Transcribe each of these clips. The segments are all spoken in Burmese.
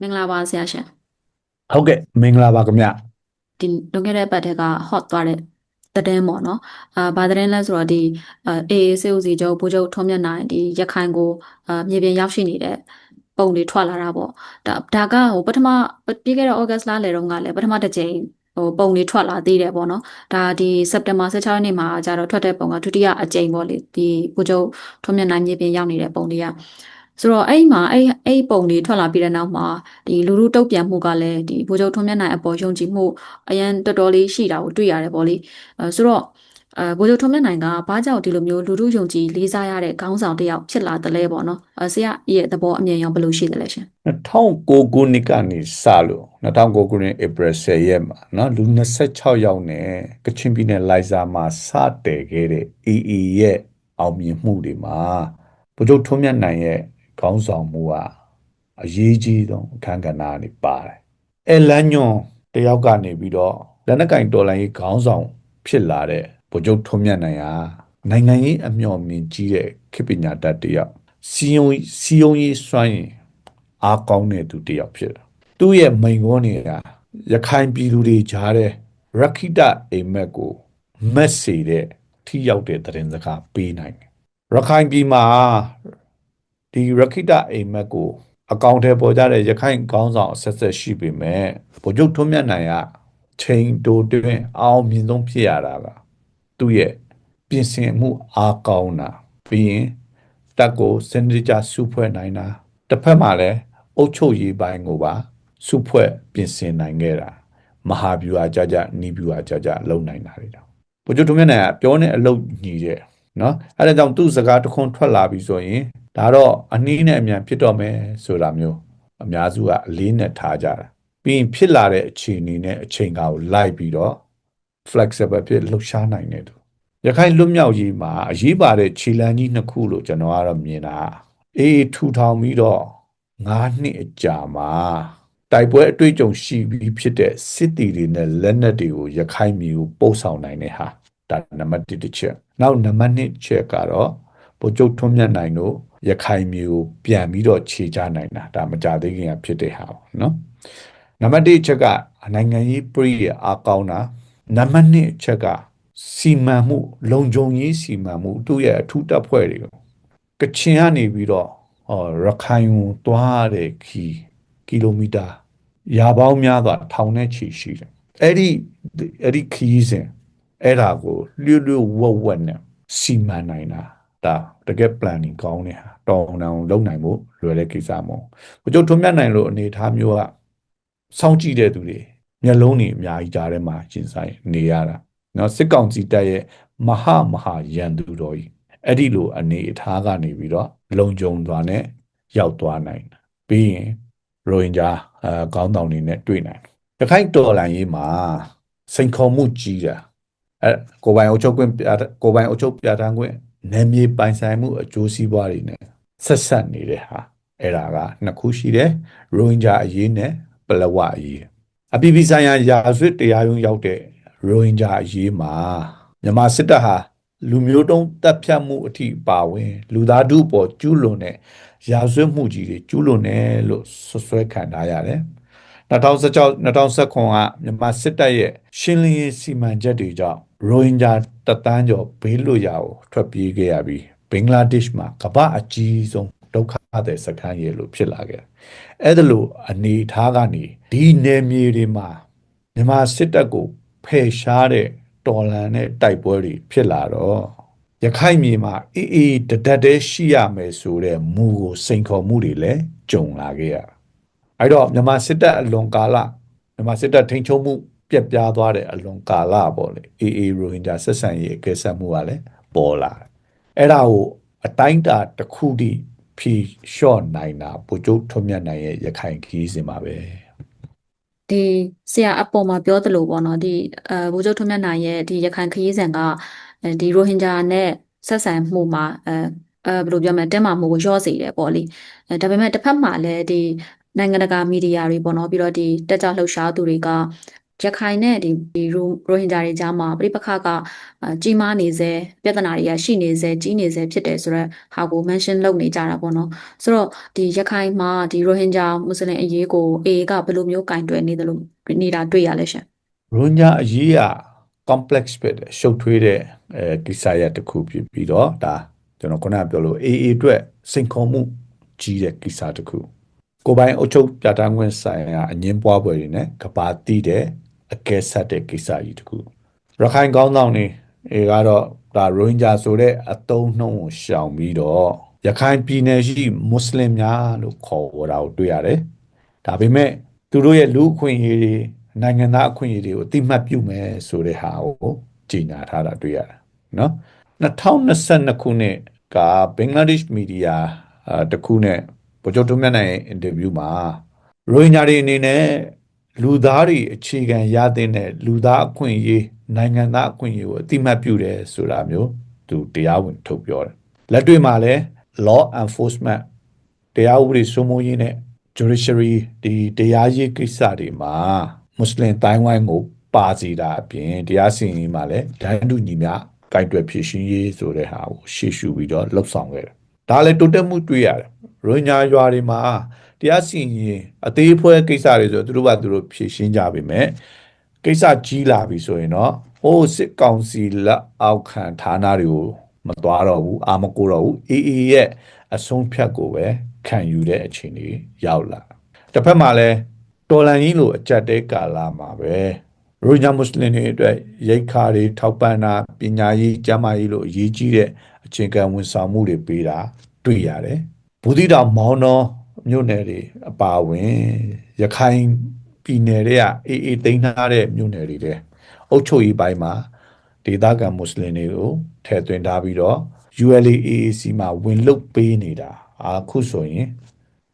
မင်္ဂလာပါဆရာရှင်ဟုတ်ကဲ့မင်္ဂလာပါခင်ဗျဒီလွန်ခဲ့တဲ့ပတ်တက်က hot သွားတဲ့သတင်းပေါ့နော်အာဘာသတင်းလဲဆိုတော့ဒီအာအေအေစေဦးစီချုပ်ဗိုလ်ချုပ်ထွန်းမြတ်နိုင်ဒီရခိုင်ကိုအာမြေပြင်ရောက်ရှိနေတဲ့ပုံတွေထွက်လာတာပေါ့ဒါဒါကဟိုပထမပြီးခဲ့တဲ့ August လလယ်တုန်းကလည်းပထမတစ်ကြိမ်ဟိုပုံတွေထွက်လာသေးတယ်ပေါ့နော်ဒါဒီ September 16ရက်နေ့မှာကျတော့ထွက်တဲ့ပုံကဒုတိယအကြိမ်ပေါ့လေဒီဗိုလ်ချုပ်ထွန်းမြတ်နိုင်မြေပြင်ရောက်နေတဲ့ပုံတွေက ဆိုတော့အဲ့မှာအဲ့အဲ့ပုံတွေထွက်လာပြီးတဲ့နောက်မှာဒီလူလူတုတ်ပြန်မှုကလည်းဒီဘိုးချုပ်ထွန်းမြတ်နိုင်အပေါ်ယုံကြည်မှုအရန်တော်တော်လေးရှိတာကိုတွေ့ရတယ်ပေါ့လေအဲဆိုတော့အဲဘိုးချုပ်ထွန်းမြတ်နိုင်ကဘာကြောင့်ဒီလိုမျိုးလူလူယုံကြည်လေးစားရတဲ့ခေါင်းဆောင်တစ်ယောက်ဖြစ်လာတယ်လဲပေါ့နော်အဲဆရာရဲ့သဘောအမြင်ရောဘယ်လိုရှိတယ်လဲရှင်2009ခုနှစ်ကနေစလို့2009ခုနှစ် April 10ရက်မှာနော်လူ26ယောက်နဲ့ကချင်ပြည်နယ်လိုင်ဇာမှာစတည်ခဲ့တဲ့ EE ရဲ့အောင်မြင်မှုတွေမှာဘိုးချုပ်ထွန်းမြတ်နိုင်ရဲ့ ခေါင်းဆောင်မှုကအရေးကြီးဆုံးအခန်းကဏ္ဍကနေပါတယ်အဲလန်းညွန်တယောက်ကနေပြီးတော့လက်နက်ကင်တော်လိုင်းရေးခေါင်းဆောင်ဖြစ်လာတဲ့ဗိုလ်ချုပ်ထွန်းမြတ်နိုင်ဟာနိုင်ငံရေးအမျှော်မြင်ကြီးတဲ့ခေတ်ပညာတတ်တယောက်စီယုံစီယုံရေးစွမ်းရင်အားကောင်းတဲ့သူတစ်ယောက်ဖြစ်တယ်။သူ့ရဲ့မိန်ကွန်းတွေကရခိုင်ပြည်သူတွေကြားတဲ့ရခိတအိမ်မက်ကိုမက်စေတဲ့ထိရောက်တဲ့သတင်းစကားပေးနိုင်တယ်။ရခိုင်ပြည်မှာ ဒီရခိတအိမ်မက်ကိုအကောင့်ထဲပေါ်ကြတဲ့ရခိုင်ကောင်းဆောင်အဆက်ဆက်ရှိပေမဲ့ဗိုလ်ချုပ်ထွန်းမြတ်နိုင်ကချိန်တိုတွင်အောင်မြင်ဆုံးဖြစ်ရတာကသူ့ရဲ့ပြင်ဆင်မှုအားကောင်းတာပြီးရင်တက်ကိုစနစ်တကျစုဖွဲ့နိုင်တာတစ်ဖက်မှာလည်းအုတ်ချုပ်ရေးပိုင်းကိုပါစုဖွဲ့ပြင်ဆင်နိုင်ခဲ့တာမဟာဗျူဟာကြကြနီးဗျူဟာကြကြလုံနိုင်တာတွေကြောင့်ဗိုလ်ချုပ်ထွန်းမြတ်နိုင်ကပြောနေအလုပ်ညီတဲ့ နော်အဲဒါကြောင့်သူ့စကားတစ်ခွန်းထွက်လာပြီဆိုရင်ဒါတော့အနည်းနဲ့အမြန်ဖြစ်တော့မယ်ဆိုတာမျိုးအများစုကအလေးနဲ့ထားကြတာပြီးရင်ဖြစ်လာတဲ့အခြေအနေနဲ့အချိန်ကာကိုလိုက်ပြီးတော့ flexible ဖြစ်လှုပ်ရှားနိုင်တဲ့သူရခိုင်လွတ်မြောက်ရေးမှာအရေးပါတဲ့ခြေလှမ်းကြီးနှစ်ခုလို့ကျွန်တော်ကတော့မြင်တာအေးထူထောင်ပြီးတော့9နှစ်အကြာမှာတိုက်ပွဲအတွေ့အကြုံရှိပြီးဖြစ်တဲ့စစ်တီတွေနဲ့လက်နက်တွေကိုရခိုင်မျိုးပို့ဆောင်နိုင်တဲ့ဟာ ဒါနံပါတ်1တစ်ချက်နောက်နံပါတ်2ချက်ကတော့ဗိုလ်ချုပ်ထွန်းမြတ်နိုင်တို့ရခိုင်မျိုး ပြန်ပြီးတော့ခြေချနိုင်တာဒါမကြသေးခင်ကဖြစ်တဲ့ဟာပေါ့နော်နံပါတ်1ချက်ကနိုင်ငံရေးပြည်ရအားကောင်းတာနံပါတ်2ချက်ကစီမံမှု လုံခြုံရေးစီမံမှုသူ့ရဲ့အထူးတပ်ဖွဲ့တွေကိုကချင်ကနေပြီးတော့ဟောရခိုင်ကိုသွားတဲ့ခီကီလိုမီတာရာပေါင်းများစွာထောင်နဲ့ချီရှိတယ်အဲ့ဒီအဲ့ဒီခီးစဉ် အဲ့ဒါကိုလျှို့လျှို့ဝက်ဝက်နဲ့စီမံနိုင်တာဒါတကယ် planning ကောင်းတဲ့ဟာတော်တောင်လုံနိုင်ဖို့လွယ်တဲ့ကိစ္စမဟုတ်ဘူးဘုကျုပ်ထွန်းမြတ်နိုင်လို့အနေထားမျိုးကစောင့်ကြည့်တဲ့သူတွေမျက်လုံးတွေအများကြီးကြားထဲမှာရှင်းဆိုင်နေရတာနော်စစ်ကောင်စီတပ်ရဲ့မဟာမဟာရန်သူတော်ကြီးအဲ့ဒီလိုအနေအထားကနေပြီးတော့လုံခြုံသွားနဲ့ရောက်သွားနိုင်တာပြီးရင်ရိုဟင်ဂျာအဲကောင်းတောင်တွေနဲ့တွေ့နိုင်တယ်တခိုင်တော်လန်ရေးမှာစိန်ခေါ်မှုကြီးတာ အဲကိုပိုင်အုပ်ချုပ်ခွင့်ပြကိုပိုင်အုပ်ချုပ်ပြဋ္ဌာန်းခွင့်နယ်မြေပိုင်ဆိုင်မှုအကျိုးစီးပွားတွေနဲ့ဆက်ဆက်နေတဲ့ဟာအဲ့ဒါကနှစ်ခုရှိတယ်ရိုဟင်ဂျာအရေးနဲ့ပလဝအရေးအပြည်ပြည်ဆိုင်ရာရာဇဝတ်တရားရုံးရောက်တဲ့ရိုဟင်ဂျာအရေးမှာမြန်မာစစ်တပ်ဟာလူမျိုးတုံးတပ်ဖြတ်မှုအထိပါဝင် လူသားထုပေါ်ကျူးလွန်တဲ့ရာဇဝတ်မှုကြီးတွေကျူးလွန်တယ်လို့ဆွဆွဲခံထားရတယ်2016 2019ကမြန်မာစစ်တပ်ရဲ့ရှင်းလင်းရေးစီမံချက်တွေကြောင့် ရိုဟင်ဂျာတသန်းကျော်ဘေးလွတ်ရာကိုထွက်ပြေးခဲ့ရပြီးဘင်္ဂလားဒေ့ရှ်မှာကမ္ဘာအကြီးဆုံးဒုက္ခသည်စခန်းရဲ့လို့ဖြစ်လာခဲ့တယ်။အဲ့ဒါလို့အနေထားကနေဒီနယ်မြေတွေမှာမြန်မာစစ်တပ်ကိုဖယ်ရှားတဲ့တော်လန်တဲ့တိုက်ပွဲတွေဖြစ်လာတော့ရခိုင်မြေမှာအေးအေးတဒတ်တဲရှိရမယ်ဆိုတဲ့မူကိုစိန်ခေါ်မှုတွေလည်းကြုံလာခဲ့ရတာ။အဲ့တော့မြန်မာစစ်တပ်အလွန်ကာလမြန်မာစစ်တပ်ထိန်းချုပ်မှု ပြက်ပြားသွားတဲ့အလွန်ကာလပေါ့လေအေးအေးရိုဟင်ဂျာဆက်ဆံရေးအကဲဆက်မှုကလည်းပေါ်လာတယ်။အဲ့ဒါကိုအတိုင်းတာတစ်ခုတည်းဖြီလျှော့နိုင်တာပူကျုပ်ထွန်းမြတ်နိုင်ရဲ့ရခိုင်ခီးစဉ်ပါပဲ။ဒီဆရာအပေါ်မှာပြောသလိုပေါ့နော်ဒီအဲဗိုလ်ချုပ်ထွန်းမြတ်နိုင်ရဲ့ဒီရခိုင်ခရီးစဉ်ကအဲဒီရိုဟင်ဂျာနဲ့ဆက်ဆံမှုမှာအဲအဲဘယ်လိုပြောမလဲတင်းမာမှုကိုလျော့စေတယ်ပေါ့လေအဲဒါပေမဲ့တစ်ဖက်မှာလည်းဒီနိုင်ငံတကာမီဒီယာတွေပေါ့နော်ပြီးတော့ဒီတက်ကြွလှုပ်ရှားသူတွေက ရခိုင်နဲ့ဒီဒီရိုရိုဟင်ဂျာတွေကြားမှာပြိပခကအာကြီးမားနေစေပြဿနာတွေကရှိနေစေကြီးနေစေဖြစ်တယ်ဆိုတော့ဟာကို mention လုပ်နေကြတာပေါ့နော်ဆိုတော့ဒီရခိုင်မှာဒီရိုဟင်ဂျာမွတ်စလင်အရေးကို AA ကဘယ်လိုမျိုးကင်တွယ်နေတယ်လို့နေတာတွေ့ရလဲရှင်ရိုညာအရေးက complex ဖြစ်တယ်ရှုပ်ထွေးတဲ့အဲကိစ္စရပ်တစ်ခုဖြစ်ပြီးတော့ဒါကျွန်တော်ခုနကပြောလို့ AA အတွက်စိန်ခေါ်မှုကြီးတဲ့ကိစ္စတစ်ခုကိုယ်ပိုင်အုပ်ချုပ်ပြဋ္ဌာန်းခွင့်ဆိုင်ရာအငင်းပွားပွဲတွေနဲ့ကဘာတိတဲ့ အကဲဆက်တဲ့ကိစ္စကြီးတစ်ခုရခိုင်ကောင်းဆောင်နေအဲကတော့ဒါရိုဟင်ဂျာဆိုတဲ့အတုံးနှုံးကိုရှောင်ပြီးတော့ရခိုင်ပြည်နယ်ရှိမွတ်စလင်များလို့ခေါ်ဝတာကိုတွေ့ရတယ်ဒါပေမဲ့သူတို့ရဲ့လူအခွင့်အရေးတွေနိုင်ငံသားအခွင့်အရေးတွေကိုအတိမတ်ပြုမယ်ဆိုတဲ့ဟာကိုကြေညာထားတာတွေ့ရတယ်နော်2022ခုနှစ်ကဘင်္ဂလားဒေ့ရှ်မီဒီယာအာတစ်ခုနဲ့ဗိုလ်ချုပ်ထွန်းမြတ်နိုင်ရဲ့အင်တာဗျူးမှာရိုဟင်ဂျာတွေအနေနဲ့ လူသားတွေအခြေခံရတဲ့လူသားအခွင့်အရေးနိုင်ငံသားအခွင့်အရေးကိုအတိမတ်ပြုတယ်ဆိုတာမျိုးသူတရားဝင်ထုတ်ပြောတယ်လက်တွေ့မှာလည်း law enforcement တရားဥပဒေစိုးမိုးရေးနဲ့ judiciary ဒီတရားရေးကိစ္စတွေမှာမွတ်စလင်တိုင်းဝိုင်းကိုပါစီတာအပြင်တရားစီရင်ရေးမှာလည်းဒန်းတူညီမျှကြိုက်တွယ်ဖြစ်ရှင်းရေးဆိုတဲ့ဟာကိုရှေ့ရှုပြီးတော့လှုပ်ဆောင်ခဲ့တယ်ဒါလည်းတိုးတက်မှုတွေ့ရတယ်ရိုဟင်ဂျာရွာတွေမှာ တရားစီရင်ရေးအသေးဖွဲကိစ္စတွေဆိုသူတို့ကသူတို့ဖြေရှင်းကြပါမယ်ကိစ္စကြီးလာပြီဆိုရင်တော့ဟိုးစစ်ကောင်စီလက်အောက်ခံဌာနတွေကိုမသွားတော့ဘူးအာမကိုတော့ဘူးအေးအေးရဲ့အဆုံးဖြတ်ကိုပဲခံယူတဲ့အခြေအနေရောက်လာတစ်ဖက်မှာလည်းတော်လန်ကြီးလိုအကြက်တဲကာလာမှာပဲရိုဂျာမွတ်စလင်တွေအတွက်ရိတ်ခါတွေထောက်ပံ့တာပညာရေးကျန်းမာရေးလိုအရေးကြီးတဲ့အခြေခံဝန်ဆောင်မှုတွေပေးတာတွေ့ရတယ်ဘူးတိတောင်မောင်းတော် မြို့နယ်တွေအပါအဝင်ရခိုင်ပြည်နယ်တွေကအေးအေးသိမ်းထားတဲ့မြို့နယ်တွေတဲ့အုပ်ချုပ်ရေးပိုင်းမှာဒေသခံမွတ်စလင်တွေကိုထည့်သွင်းထားပြီးတော့ ULAAC မှာဝင်လုတ်ပေးနေတာအခုဆိုရင်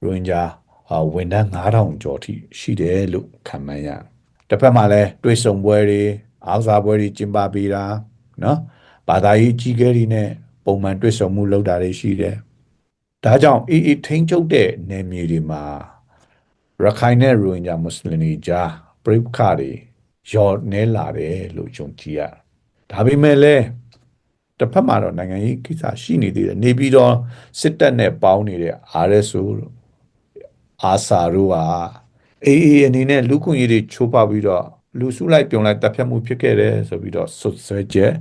ရိုဟင်ဂျာအာဝန်ထမ်း9000ကျော်ထိရှိတယ်လို့ခန့်မှန်းရတယ်။တစ်ဖက်မှာလည်းတွေးဆုံပွဲတွေအားကစားပွဲတွေကျင်းပပေးတာနော်ဘာသာရေးကြီးကဲတွေနဲ့ပုံမှန်တွေးဆုံမှုလုပ်တာတွေရှိတယ်။ ဒါကြောင့်အေးအေးထိန်းချုပ်တဲ့နယ်မြေတွေမှာရခိုင်နဲ့ရိုဟင်ဂျာမွတ်စလင်တွေကြားပြိပခါတွေရော်နေလာတယ်လို့ယုံကြည်ရ။ဒါပေမဲ့လည်းတစ်ဖက်မှာတော့နိုင်ငံရေးကိစ္စရှိနေသေးတယ်နေပြီးတော့စစ်တပ်နဲ့ပေါင်းနေတဲ့ RSO တို့အာဆာတို့ကအေးအေးအနေနဲ့လူခွင့်ရေးတွေချိုးဖောက်ပြီးတော့လူစုလိုက်ပြုံလိုက်တပ်ဖြတ်မှုဖြစ်ခဲ့တယ်ဆိုပြီးတော့ဆွဆွဲချက်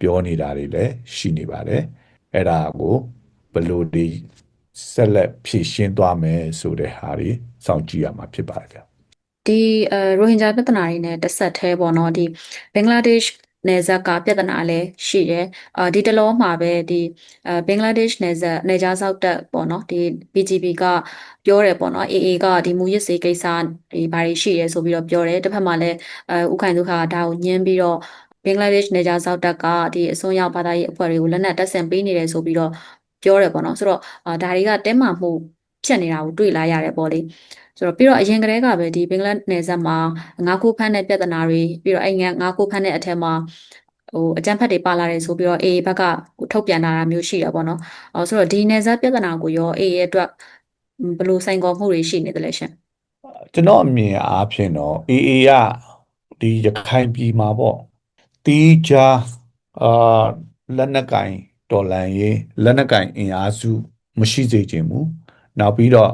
ပြောနေတာတွေလည်းရှိနေပါတယ်အဲ့ဒါကို ဘယ်လိုဒီဆက်လက်ဖြည့်ရှင်းသွားမယ်ဆိုတဲ့ဟာတွေစောင့်ကြည့်ရမှာဖြစ်ပါတယ်ဗျဒီအဲရိုဟင်ဂျာပြဿနာတွေနဲ့တစ်ဆက်တည်းပေါ့နော်ဒီဘင်္ဂလားဒေ့ရှ်နယ်စပ်ကပြဿနာလည်းရှိတယ်အာဒီတလောမှာပဲဒီအဲဘင်္ဂလားဒေ့ရှ်နယ်စပ်နယ်ခြားစောက်တပ်ပေါ့နော်ဒီ BGB ကပြောတယ်ပေါ့နော် AA ကဒီမူရစ်စေးကိစ္စဒီဘာတွေရှိရဲဆိုပြီးတော့ပြောတယ်တစ်ဖက်မှာလည်းအဲဥခိုင်ဒုက္ခကဒါကိုညင်းပြီးတော့ဘင်္ဂလားဒေ့ရှ်နယ်ခြားစောက်တပ်ကဒီအစွန်းရောက်ဘာသာရေးအဖွဲ့တွေကိုလက်နက်တပ်ဆင်ပေးနေတယ်ဆိုပြီးတော့ ပြောတယ်ပေါ့နော်ဆိုတော့အာဒါတွေကတဲမာမှုဖြစ်နေတာကိုတွေ့လာရတယ်ပေါ့လေဆိုတော့ပြီးတော့အရင်ကတည်းကပဲဒီဘင်္ဂလားနယ်စပ်မှာငါးခိုးဖမ်းတဲ့ပြဿနာတွေပြီးတော့အဲ့ငါငါးခိုးဖမ်းတဲ့အထက်မှာဟိုအကြမ်းဖက်တွေပါလာတယ်ဆိုပြီးတော့ AA ဘက်ကထုတ်ပြန်လာတာမျိုးရှိတယ်ပေါ့နော်။အော်ဆိုတော့ဒီနယ်စပ်ပြဿနာကိုရော AA ရဲ့အတွက်ဘယ်လိုဆိုင်ခေါ်မှုတွေရှိနေတယ်လဲရှင်ကျွန်တော်အမြင်အားဖြင့်တော့ AA ကဒီရခိုင်ပြည်မှာပေါ့တီးခြားအာလက်နက်ကင် တော်လန်ရေးလက်နက်ကင်အင်အားစုမရှိစေချင်ဘူးနောက်ပြီးတော့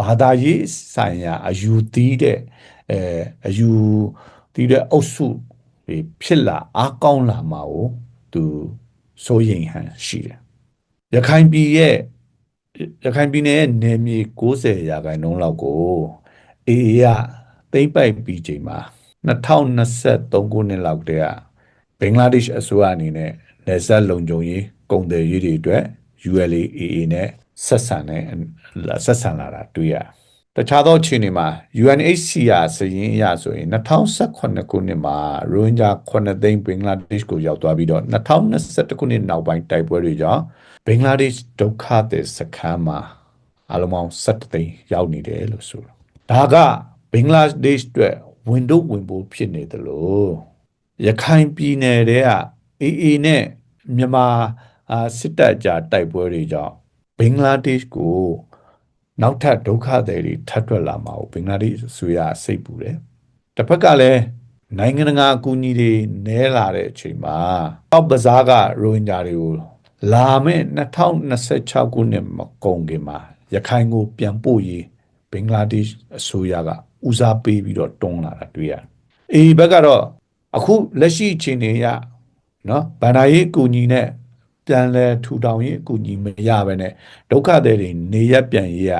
ဘာသာရေးဆိုင်ရာအယူသီးတဲ့အဲအယူသီးတဲ့အုပ်စုတွေဖြစ်လာအားကောင်းလာမှာကိုသူစိုးရိမ်ဟန်ရှိတယ်ရခိုင်ပြည်ရဲ့ရခိုင်ပြည်နယ်ရဲ့နယ်မြေ90ရာခိုင်နှုန်းလောက်ကိုအေအေကသိမ့်ပိုက်ပြီးချိန်မှာ2023ခုနှစ်လောက်တည်းကဘင်္ဂလားဒေ့ရှ်အစိုးရအနေနဲ့ နယ်စပ်လုံခြုံရေးကုန်သွယ်ရေးတွေအတွက် ULAAA နဲ့ဆက်ဆံတဲ့ဆက်ဆံလာတာတွေ့ရတခြားသောအခြေအနေမှာ UNHCR စရင်းအရဆိုရင်2018ခုနှစ်မှာရိုဟင်ဂျာ9သိန်းဘင်္ဂလားဒေ့ရှ်ကိုရောက်သွားပြီးတော့2021ခုနှစ်နောက်ပိုင်းတိုက်ပွဲတွေကြောင့်ဘင်္ဂလားဒေ့ရှ်ဒုက္ခသည်စခန်းမှာအလုံးပေါင်း17သိန်းရောက်နေတယ်လို့ဆိုတော့ဒါကဘင်္ဂလားဒေ့ရှ်အတွက်ဝင်တော့ဝင်ဖို့ဖြစ်နေတယ်လို့ရခိုင်ပြည်နယ်တဲက အေအေနဲ့မြန်မာအာစစ်တပ်ကြားတိုက်ပွဲတွေကြောင့်ဘင်္ဂလားဒေ့ရှ်ကိုနောက်ထပ်ဒုက္ခသည်တွေထပ်ထွက်လာမှာကိုဘင်္ဂလားဒေ့ရှ်အစိုးရစိတ်ပူတယ်တစ်ဖက်ကလည်းနိုင်ငံတကာအကူအညီတွေနဲလာတဲ့အချိန်မှာအောက်ပဇားကရိုဟင်ဂျာတွေကိုလာမယ့်2026ခုနှစ်မကုန်ခင်မှာရခိုင်ကိုပြန်ပို့ရေးဘင်္ဂလားဒေ့ရှ်အစိုးရကဦးစားပေးပြီးတော့တွန်းလာတာတွေ့ရတယ်။အေဘက်ကတော့အခုလက်ရှိအခြေအနေရ နော်ဗန္ဒာရေးအကူအညီနဲ့ပြန်လဲထူထောင်ရေးအကူအညီမရဘဲနဲ့ဒုက္ခသည်တွေနေရပြန်ရေးရ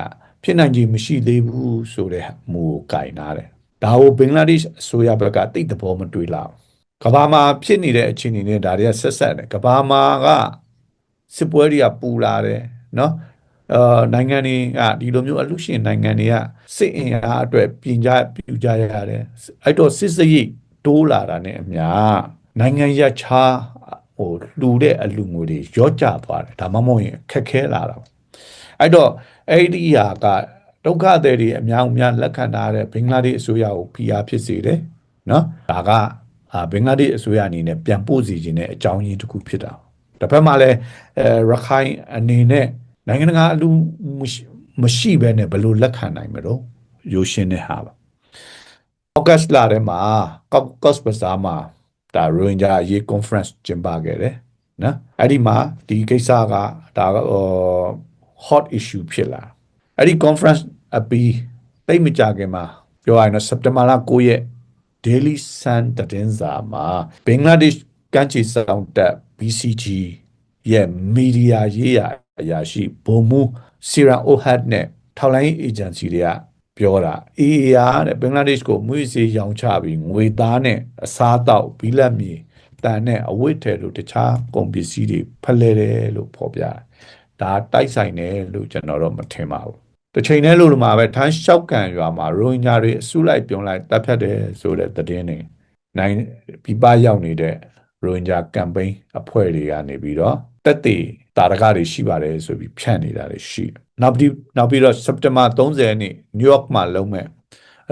ဖြစ်နိုင်ခြင်းမရှိသေးဘူးဆိုတဲ့မူကိုကင်ထားတယ်။ဒါကိုဘင်္ဂလားဒေ့ရှ်အစိုးရဘက်ကတိတ်တဘောမတွေ့လောက်ကဘာမှာဖြစ်နေတဲ့အခြေအနေနဲ့ဒါတွေကဆက်ဆက်တယ်ကဘာမှာကစစ်ပွဲတွေကပူလာတယ်နော်အာနိုင်ငံတွေကဒီလိုမျိုးအလူရှင်နိုင်ငံတွေကစစ်အင်အားအတွက်ပြင်ကြပြူကြရတယ်အဲ့တော့စစ်စရိတ်တိုးလာတာနဲ့အမျှ နိုင်ငံရခြားဟိုလှူတဲ့အလူငွေတွေရော့ကျသွားတယ်ဒါမှမဟုတ်ရင်ခက်ခဲလာတာအဲ့တော့အဲ့ဒီဟာကဒုက္ခသည်တွေအများအများလက်ခံထားတဲ့ဘင်္ဂလားဒေ့ရှ်အစိုးရကိုဖိအားဖြစ်စေတယ်နော်ဒါကအာဘင်္ဂလားဒေ့ရှ်အစိုးရအနေနဲ့ပြန်ပို့စီခြင်းတဲ့အကြောင်းရင်းတစ်ခုဖြစ်တာတစ်ဖက်မှာလည်းအဲရခိုင်အနေနဲ့နိုင်ငံတကာအလူမရှိမရှိဘဲနဲ့ဘယ်လိုလက်ခံနိုင်မလို့ရိုးရှင်းတဲ့ဟာပါဩဂတ်စ်လထဲမှာကော့ကော့စ်ဘဇာမှာ ဒါရိုဟင်ဂျာရေး conference ကျင်းပခဲ့တယ်နော်အဲ့ဒီမှာဒီကိစ္စကဒါက hot issue ဖြစ်လာအဲ့ဒီ conference အပြီးတိတ်မကြခင်မှာပြောရရင်တော့ September လ9ရက် Daily Sun သတင်းစာမှာဘင်္ဂလားဒေ့ရှ်ကမ်းခြေဆောင်တပ် BCG ရဲ့မီဒီယာရေးရာအရာရှိဘုံမူစီရာအိုဟတ်နဲ့ထောက်လိုင်းအေဂျင်စီတွေက ပြောတာ AAR တဲ့ဘင်္ဂလားဒေ့ရှ်ကိုမွေးစေးရောင်းချပြီးငွေသားနဲ့အစားအသောက်ဘီလက်မြေတန်နဲ့အဝတ်ထဲလို့တခြားကုန်ပစ္စည်းတွေဖလှယ်တယ်လို့ဖော်ပြတယ်ဒါတိုက်ဆိုင်တယ်လို့ကျွန်တော်တော့မထင်ပါဘူးတစ်ချိန်တည်းလို့ဒီမှာပဲထန်းလျှောက်ကန်ရွာမှာရိုဟင်ဂျာတွေအစုလိုက်ပြုံလိုက်တပ်ဖြတ်တယ်ဆိုတဲ့သတင်းတွေနိုင်ပြပရောက်နေတဲ့ရိုဟင်ဂျာကမ်ပိန်းအဖွဲ့တွေကနေပြီးတော့တက်တည်တာရကတွေရှိပါတယ်ဆိုပြီးဖြန့်နေတာတွေရှိတယ် နောက်ပြီးနောက်ပြီးတော့စက်တင်ဘာ30ရက်နေ့နယူးယောက်မှာလုပ်မဲ့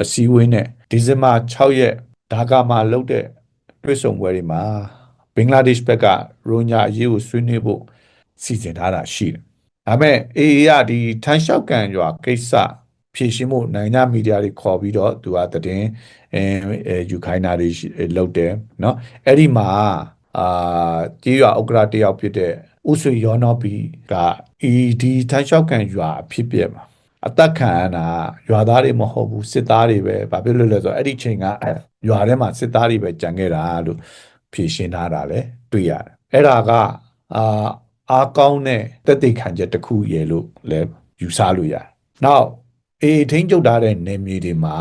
အစည်းအဝေးနဲ့ဒီဇင်ဘာ6ရက်ဒါကာမှာလုပ်တဲ့တွေ့ဆုံပွဲတွေမှာဘင်္ဂလားဒေ့ရှ်ဘက်ကရိုဟင်ဂျာအရေးကိုဆွေးနွေးဖို့စီစဉ်ထားတာရှိတယ်ဒါပေမဲ့ AA ကဒီထန်းလျှောက်ကန်ရွာကိစ္စဖြည့်ရှင်းဖို့နိုင်ငံမီဒီယာတွေခေါ်ပြီးတော့သူကတည်င်းအဲယူခိုင်းတာတွေလုပ်တယ်เนาะအဲ့ဒီမှာအာကြေးရွာဥက္ကရာတယောက်ဖြစ်တဲ့ ဥဆွေရောနောပီကဤဒီထန်းလျှောက်ကန်ရွာအဖြစ်ပြက်မှာအသက်ခံရတာရွာသားတွေမဟုတ်ဘူးစစ်သားတွေပဲဘာဖြစ်လို့လဲဆိုတော့အဲ့ဒီချိန်ကရွာထဲမှာစစ်သားတွေပဲကြံခဲ့တာလို့ဖြည့်ရှင်းထားတာလဲတွေ့ရတယ်အဲ့ဒါကအာအားကောင်းတဲ့တက်သိခံချက်တစ်ခုရေလို့လည်းယူဆလို့ရတယ်။နောက်အေထိန်းချုပ်ထားတဲ့နေမြေတွေမှာ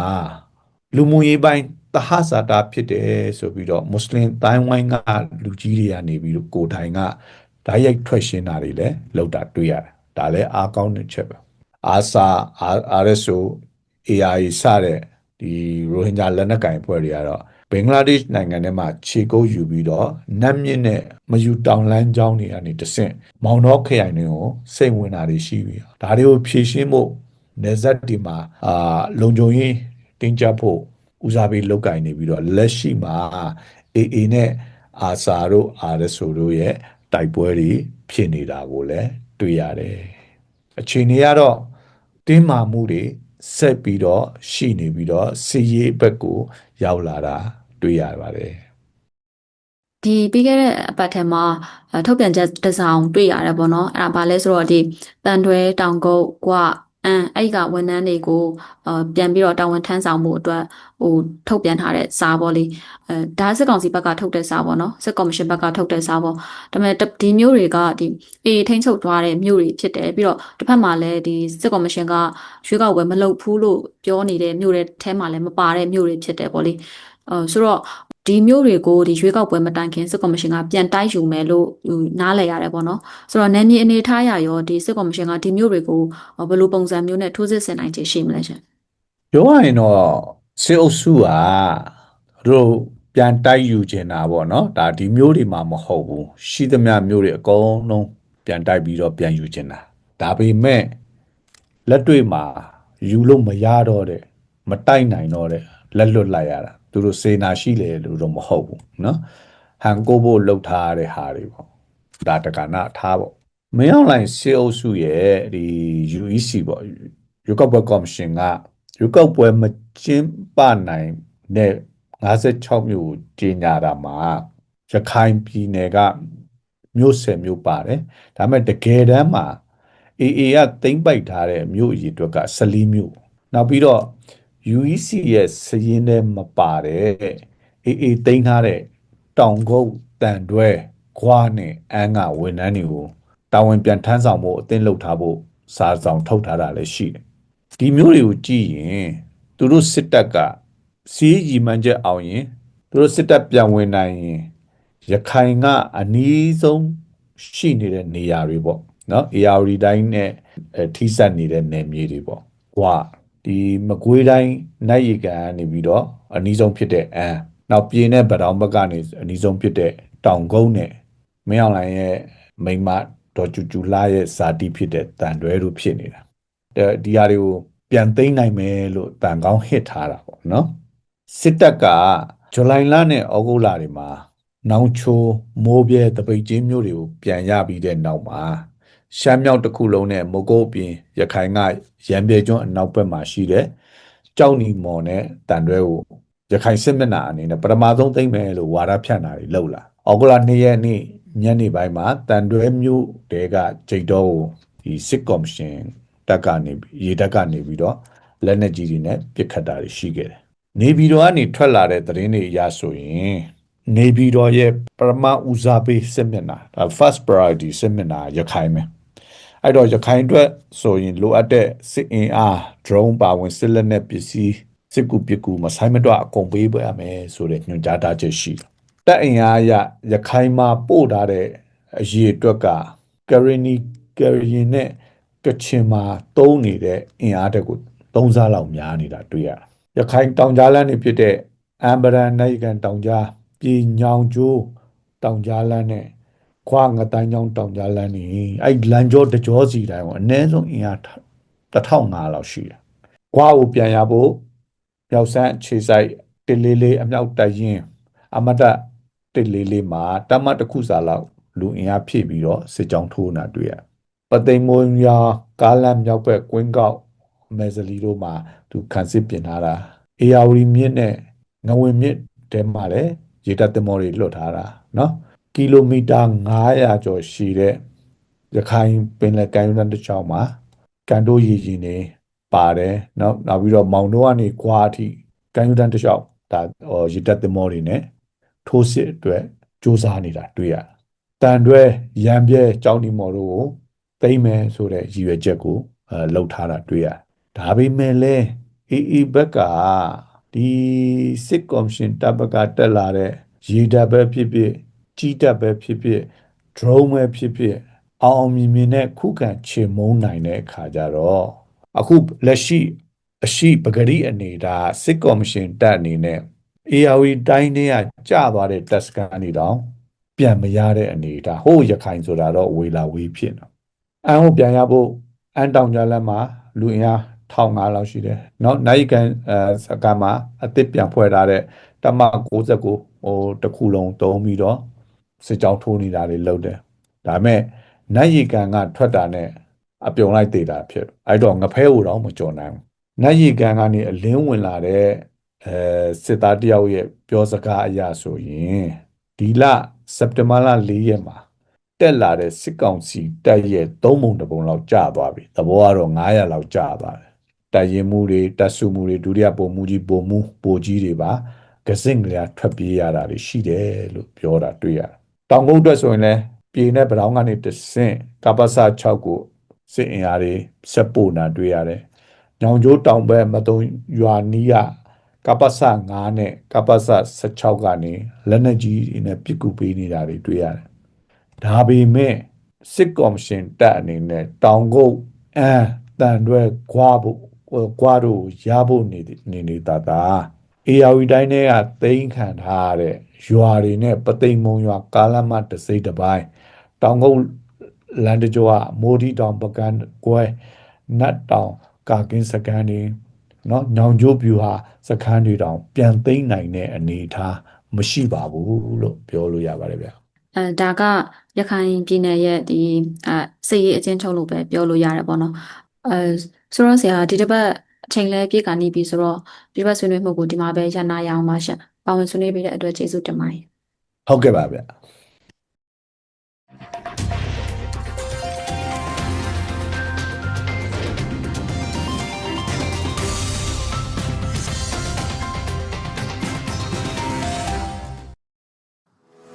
လူမှုရေးပိုင်းတဟဇာတာဖြစ်တယ်ဆိုပြီးတော့မွတ်စလင်တိုင်းဝိုင်းကလူကြီးတွေကနေပြီးတော့ကိုတိုင်က ဓာတ်ရိုက်ထွက်ရှင်းတာတွေလည်းလောက်တာတွေ့ရတယ်။ဒါလည်းအားကောင်းတဲ့ချက်ပဲ။အာဆာ RSO AI စတဲ့ဒီရိုဟင်ဂျာလက်နက်ကင်ဖွဲ့တွေကတော့ဘင်္ဂလားဒေ့ရှ်နိုင်ငံထဲမှာခြေကုပ်ယူပြီးတော့နတ်မြင့်နဲ့မယူတောင်လန်းကျောင်းတွေကနေတဆင့်မောင်တော်ခရိုင်တွေကိုစိတ်ဝင်တာတွေရှိပြီးဒါတွေကိုဖြည့်ရှင်းဖို့နေဆက်ဒီမှာအာလုံခြုံရေးတင်းကြပ်ဖို့ဦးစားပေးလုပ်ကင်နေပြီးတော့လက်ရှိမှာ AA နဲ့အာဆာတို့ RSO တို့ရဲ့ တိုက်ပွဲတွေဖြစ်နေတာကိုလည်းတွေ့ရတယ်အခြေအနေကတော့တင်းမာမှုတွေဆက်ပြီးတော့ရှိနေပြီးတော့စီရေးဘက်ကိုရောက်လာတာတွေ့ရပါတယ်ဒီပြီးခဲ့တဲ့အပတ်ထဲမှာအထုတ်ပြန်ချက်တစ်စောင်တွေ့ရတယ်ပေါ့နော်အဲ့ဒါဘာလဲဆိုတော့ဒီတန်တွဲတောင်ကုတ်ကွာ အန်အဲ့ဒီကဝန်ထမ်းတွေကိုအပြန်ပြီးတော့တာဝန်ထမ်းဆောင်မှုအတွက်ဟိုထုတ်ပြန်ထားတဲ့စာပေါ့လေအဲဒါစစ်ကောင်စီဘက်ကထုတ်တဲ့စာပေါ့နော်စစ်ကော်မရှင်ဘက်ကထုတ်တဲ့စာပေါ့ဒါပေမဲ့ဒီမျိုးတွေကဒီအေးထိန်းချုပ်သွားတဲ့မျိုးတွေဖြစ်တယ်ပြီးတော့တစ်ဖက်မှာလည်းဒီစစ်ကော်မရှင်ကရွေးကောက်ပွဲမလုပ်ဘူးလို့ပြောနေတဲ့မျိုးတွေထဲမှာလည်းမပါတဲ့မျိုးတွေဖြစ်တယ်ပေါ့လေအဲဆိုတော့ ဒီမျိုးတွေကိုဒီရွေးကောက်ပွဲမတိုင်ခင်စစ်ကော်မရှင်ကပြန်တိုက်ယူမယ်လို့နားလည်ရတယ်ပေါ့နော်ဆိုတော့နယ်မြေအနေထားရရောဒီစစ်ကော်မရှင်ကဒီမျိုးတွေကိုဘယ်လိုပုံစံမျိုးနဲ့ထိုးစစ်ဆင်နိုင်ခြေရှိမလဲရှင်ပြောရရင်တော့စေအုပ်စုကတို့ပြန်တိုက်ယူကျင်တာပေါ့နော်ဒါဒီမျိုးတွေမှာမဟုတ်ဘူးရှိသမျှမျိုးတွေအကုန်လုံးပြန်တိုက်ပြီးတော့ပြန်ယူကျင်တာဒါပေမဲ့လက်တွေ့မှာယူလို့မရတော့တဲ့မတိုက်နိုင်တော့တဲ့လက်လွတ်လိုက်ရတာ သူတို့စေနာရှိလေလို့တော့မဟုတ်ဘူးနော်ဟန်ကိုဖို့လှုပ်ထားတဲ့ဟာတွေပေါ့ဒါတက္ကနာထားပေါ့မင်းအောင်လိုင်စေအုပ်စုရဲ့ဒီ UEC ပေါ့ရွေးကောက်ပွဲကော်မရှင်ကရွေးကောက်ပွဲမကျင်းပနိုင်နဲ့56မြို့ကိုကြီးညာတာမှာရခိုင်ပြည်နယ်ကမြို့10မြို့ပါတယ်ဒါပေမဲ့တကယ်တမ်းမှာ AA ကသိမ့်ပိုက်ထားတဲ့မြို့အရေအတွက်က14မြို့နောက်ပြီးတော့ UEC ရဲ့စည်ရင်းထဲမပါတဲ့ AA သိမ်းထားတဲ့တောင်ကုတ်တန်တွဲခွားနဲ့အန်းကဝန်ထမ်းတွေကိုတာဝန်ပြန်ထမ်းဆောင်ဖို့အသင်းလုပ်ထားဖို့စာဆောင်ထုတ်ထားတာလည်းရှိတယ်ဒီမျိုးတွေကိုကြည့်ရင်သူတို့စစ်တပ်ကစီးရီမှန်းချက်အောင်ရင်သူတို့စစ်တပ်ပြန်ဝင်နိုင်ရင်ရခိုင်ကအနီးဆုံးရှိနေတဲ့နေရာတွေပေါ့နော် AR တိုင်းနဲ့အဲထိစပ်နေတဲ့နယ်မြေတွေပေါ့ကွာ ဒီမကွေးတိုင်းနိုင်ရီကန်ကနေပြီးတော့အနီးဆုံးဖြစ်တဲ့အန်းနောက်ပြည်နဲ့ဗတောင်ဘက်ကနေအနီးဆုံးဖြစ်တဲ့တောင်ကုန်းနဲ့မင်းအောင်လိုင်ရဲ့မိန်းမဒေါ်ကျူကျူလာရဲ့ဇာတိဖြစ်တဲ့တန်တွဲတို့ဖြစ်နေတာအဲဒီဟာတွေကိုပြန်သိမ်းနိုင်မယ်လို့တန်ကောင်းဟစ်ထားတာပေါ့နော်စစ်တပ်ကဇူလိုင်လနဲ့ဩဂုတ်လတွေမှာနောင်ချိုမိုးပြဲတပိတ်ချင်းမျိုးတွေကိုပြန်ရပြီးတဲ့နောက်မှာ ရှမ်းမြောက်တစ်ခုလုံးနဲ့မကုတ်အပြင်ရခိုင်ကရံပြဲကျွန်းအနောက်ဘက်မှာရှိတဲ့ကြောက်နီမော်နဲ့တန်တွဲကိုရခိုင်စစ်မျက်နှာအနေနဲ့ပထမဆုံးသိမ့်မယ်လို့ဝါဒဖြန့်တာတွေလုပ်လာဩဂုတ်လ2ရက်နေ့ညနေပိုင်းမှာတန်တွဲမြို့တဲကဂျိတ်တော်ကိုဒီစစ်ကော်မရှင်တက်ကနေရေတက်ကနေပြီးတော့လက်နက်ကြီးတွေနဲ့ပစ်ခတ်တာတွေရှိခဲ့တယ်နေပြည်တော်ကနေထွက်လာတဲ့သတင်းတွေအရဆိုရင်နေပြည်တော်ရဲ့ပရမဦးစားပေးစစ်မျက်နှာဒါ first priority စစ်မျက်နှာရခိုင်ပဲ အဲ့တော့ရခိုင်အတွက်ဆိုရင်လိုအပ်တဲ့စစ်အင်အား drone ပါဝင်စစ်လက်နက်ပစ္စည်းစစ်ကူပစ်ကူမဆိုင်မတော့အကုန်ပေးပေးရမယ်ဆိုတဲ့ညွှန်ကြားထားချက်ရှိတယ်တက်အင်အားအရရခိုင်မှာပို့ထားတဲ့အရေးအတွက်ကကရီနီကရီရင်နဲ့ကချင်မှာတုံးနေတဲ့အင်အားတက်ကိုသုံးစားလောက်များနေတာတွေ့ရတယ်ရခိုင်တောင်ကြားလမ်းတွေဖြစ်တဲ့အမ်ဘရန်နိုင်ကန်တောင်ကြားပြည်ညောင်ကျိုးတောင်ကြားလမ်းနဲ့ ခွာငတိုင်းချောင်းတောင်ကြားလမ်းနေအဲ့လမ်းကြောတကြောစီတိုင်းကိုအနည်းဆုံးအင်အား1500လောက်ရှိတယ်။ခွာကိုပြန်ရဖို့မြောက်ဆန်းခြေဆိုင်တလေးလေးအမြောက်တိုက်ရင်အမတတလေးလေးမှာတမတ်တစ်ခုစာလောက်လူအင်အားဖြည့်ပြီးတော့စစ်ကြောင်းထိုးနေတာတွေ့ရတယ်။ပသိမ်မွန်ရာကားလမ်းမြောက်ဘက်ကွင်းကောက်မဲဇလီတို့မှာသူခံစစ်ပြင်ထားတာအေယာဝတီမြစ်နဲ့ငဝင်မြစ်တဲမှာလည်းရေတပ်သင်္ဘောတွေလွတ်ထားတာနော် ကီလိုမီတာ900ကျော်ရှည်တဲ့ရခိုင်ပင်လယ်ကမ်းရိုးတန်းတစ်ချောင်းမှာကန်တိုးရည်ကြီးနေပါတယ်နော်နောက်ပြီးတော့မောင်တို့ကနေခွာအထိကမ်းရိုးတန်းတစ်ချောင်းဒါဟောရေတပ်သင်္ဘောတွေနဲ့ထိုးစစ်အတွက်စူးစမ်းနေတာတွေ့ရတယ်တန်တွဲရံပြဲကြောင်းဒီမော်တို့ကိုသိမ့်မယ်ဆိုတဲ့ရည်ရွယ်ချက်ကိုအဲလှုပ်ထားတာတွေ့ရတယ်ဒါပေမဲ့လည်းအေးအေးဘက်ကဒီစစ်ကော်မရှင်တပ်ဘက်ကတက်လာတဲ့ရေတပ်ပဲဖြစ်ဖြစ် ကြီးတပ်ပဲဖြစ်ဖြစ် drone ပဲဖြစ်ဖြစ်အောင်အောင်မြင်မြင်နဲ့ခုခံချေမုန်းနိုင်တဲ့အခါကျတော့အခုလက်ရှိအရှိပဂရိအနေဒါစစ်ကော်မရှင်တပ်အနေနဲ့ ARV တိုင်းတွေကကြာသွားတဲ့တက်စကန်နေတော့ပြန်မရတဲ့အနေဒါဟိုးရခိုင်ဆိုတာတော့ဝေလာဝေးဖြစ်တော့အန်ဟိုပြန်ရဖို့အန်တောင်ကြလမ်းမှာလူအင်အား1500လောက်ရှိတယ်เนาะနိုင်ကန်အဲစကမှာအစ်စ်ပြန်ဖွဲ့ထားတဲ့တမ69ဟိုတစ်ခုလုံးတုံးပြီးတော့ စစ်ကြောင်းထိုးနေတာတွေလုပ်တယ်ဒါပေမဲ့နိုင်ရီကန်ကထွက်တာနဲ့အပြုံလိုက်သေးတာဖြစ်အဲ့တော့ငဖဲဟိုတော့မကြော်နိုင်ဘူးနိုင်ရီကန်ကနေအလင်းဝင်လာတဲ့အဲစစ်သားတယောက်ရဲ့ပြောစကားအရာဆိုရင်ဒီလစက်တင်ဘာလ4ရက်မှာတက်လာတဲ့စစ်ကောင်စီတပ်ရဲ့သုံးပုံတစ်ပုံလောက်ကျသွားပြီသဘောကတော့900လောက်ကျသွားတယ်တပ်ရင်မှုတွေတပ်စုမှုတွေဒုတိယပုံမှုကြီးပုံမှုပိုကြီးတွေပါကစင့်ကလေးထွက်ပြေးရတာတွေရှိတယ်လို့ပြောတာတွေ့ရတယ် တောင်ကုန်းအတွက်ဆိုရင်လည်းပြည်နဲ့ဗတောင်းကနေတဆင့်ကပ္ပစ6ကိုစစ်အင်အားတွေဆက်ပို့တာတွေ့ရတယ်ညောင်ကျိုးတောင်ဘက်မတုံရွာနီးကကပ္ပစ9နဲ့ကပ္ပစ16ကနေလက်နက်ကြီးတွေနဲ့ပစ်ကူပေးနေတာတွေတွေ့ရတယ်ဒါပေမဲ့စစ်ကော်မရှင်တပ်အနေနဲ့တောင်ကုတ်အန်းတန်တွဲခွာဖို့ခွာတို့ရဖို့နေနေနေတာ တာ AR တိုင်းထဲကသိမ်းခံထားရတဲ့ရွာတွေနဲ့ပသိမ်မုံရွာကားလမ်းမတစ်စိတ်တစ်ပိုင်းတောင်ကုန်းလန်တကြွားမိုးဒီတောင်ပကန်းကွဲနတ်တောင်ကာကင်းစကန်တွေနော်ညောင်ကျိုးပြူဟာစခန်းတွေတောင်ပြန်သိမ်းနိုင်တဲ့အနေအထားမရှိပါဘူးလို့ပြောလို့ရပါတယ်ဗျာအဲဒါကရခိုင်ပြည်နယ်ရဲ့ဒီအဲစစ်ရေးအချင်းချုပ်လို့ပဲပြောလို့ရတယ်ပေါ့နော်အဲဆိုတော့ဆရာဒီတစ်ပတ် အချိန်လည်းပြည့်ကနေပြီဆိုတော့ပြပတ်ဆွေးနွေးမှုကိုဒီမှာပဲရနာရအောင်ပါရှင်ပါဝင်ဆွေးနွေးပေးတဲ့အတွက်ကျေးဇူးတင်ပါတယ်ဟုတ်ကဲ့ပါဗျ